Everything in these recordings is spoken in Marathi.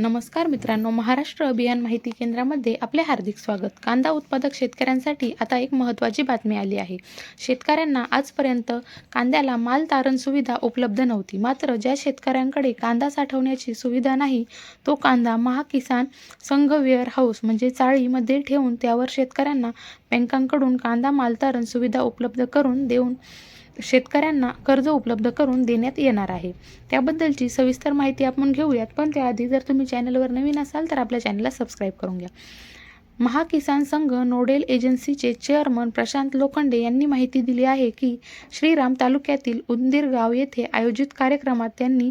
नमस्कार मित्रांनो महाराष्ट्र अभियान माहिती केंद्रामध्ये आपले हार्दिक स्वागत. कांदा उत्पादक शेतकऱ्यांसाठी आता एक महत्त्वाची बातमी आली आहे. शेतकऱ्यांना आजपर्यंत कांद्याला माल तारण सुविधा उपलब्ध नव्हती. मात्र ज्या शेतकऱ्यांकडे कांदा साठवण्याची सुविधा नाही तो कांदा महाकिसान संघ वेअर हाऊस म्हणजे चाळीमध्ये ठेवून त्यावर शेतकऱ्यांना बँकांकडून कांदा माल तारण सुविधा उपलब्ध करून देऊन शेतकऱ्यांना कर्ज उपलब्ध करून देण्यात येणार आहे. त्याबद्दलची सविस्तर माहिती आपण घेऊयात पण त्याआधी जर तुम्ही चॅनलवर नवीन असाल तर आपल्या चॅनलला सबस्क्राईब करून घ्या. महाकिसान संघ नोडेल एजन्सीचे चेअरमन प्रशांत लोखंडे यांनी माहिती दिली आहे की श्रीराम तालुक्यातील उंदीर गाव येथे आयोजित कार्यक्रमात त्यांनी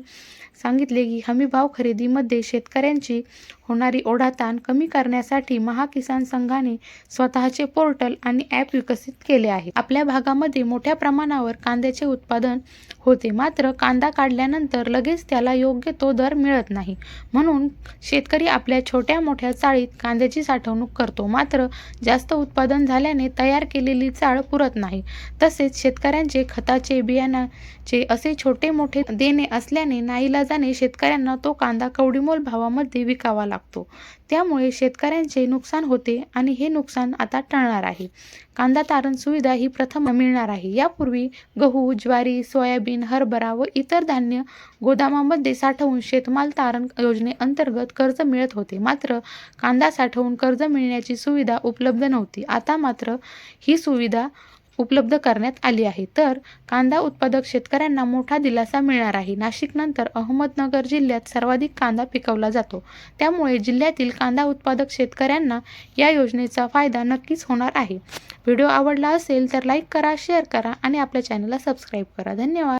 सांगितले की हमीभाव खरेदीमध्ये शेतकऱ्यांची होणारी ओढाताण कमी करण्यासाठी महाकिसान संघाने स्वतःचे पोर्टल आणि ॲप विकसित केले आहे. आपल्या भागामध्ये मोठ्या प्रमाणावर कांद्याचे उत्पादन होते. मात्र कांदा काढल्यानंतर लगेच त्याला योग्य तो दर मिळत नाही. म्हणून शेतकरी आपल्या छोट्या मोठ्या चाळीत कांद्याची साठवणूक करतो. मात्र जास्त उत्पादन झाल्याने तयार केलेली चाळ पुरत नाही. तसेच शेतकऱ्यांचे खताचे बियाणाचे असे छोटे मोठे देणे असल्याने नाईलाजाने शेतकऱ्यांना तो कांदा कवडीमोल भावामध्ये विकावा लागतो. त्यामुळे शेतकऱ्यांचे नुकसान होते आणि हे नुकसान आता टळणार आहे. कांदा तारण सुविधा ही प्रथम मिळणार आहे. यापूर्वी गहू ज्वारी सोयाबीन हरभरा व इतर धान्य गोदामामध्ये साठवून शेतमाल तारण योजनेअंतर्गत कर्ज मिळत होते. मात्र कांदा साठवून कर्ज मिळण्याची सुविधा उपलब्ध नव्हती. आता मात्र ही सुविधा उपलब्ध करण्यात आली आहे. तर कांदा उत्पादक शेतकऱ्यांना मोठा दिलासा मिळणार आहे. नाशिकनंतर अहमदनगर जिल्ह्यात सर्वाधिक कांदा पिकवला जातो. त्यामुळे जिल्ह्यातील कांदा उत्पादक शेतकऱ्यांना या योजनेचा फायदा नक्कीच होणार आहे. व्हिडिओ आवडला असेल तर लाईक करा शेअर करा आणि आपल्या चॅनलला सबस्क्राईब करा. धन्यवाद.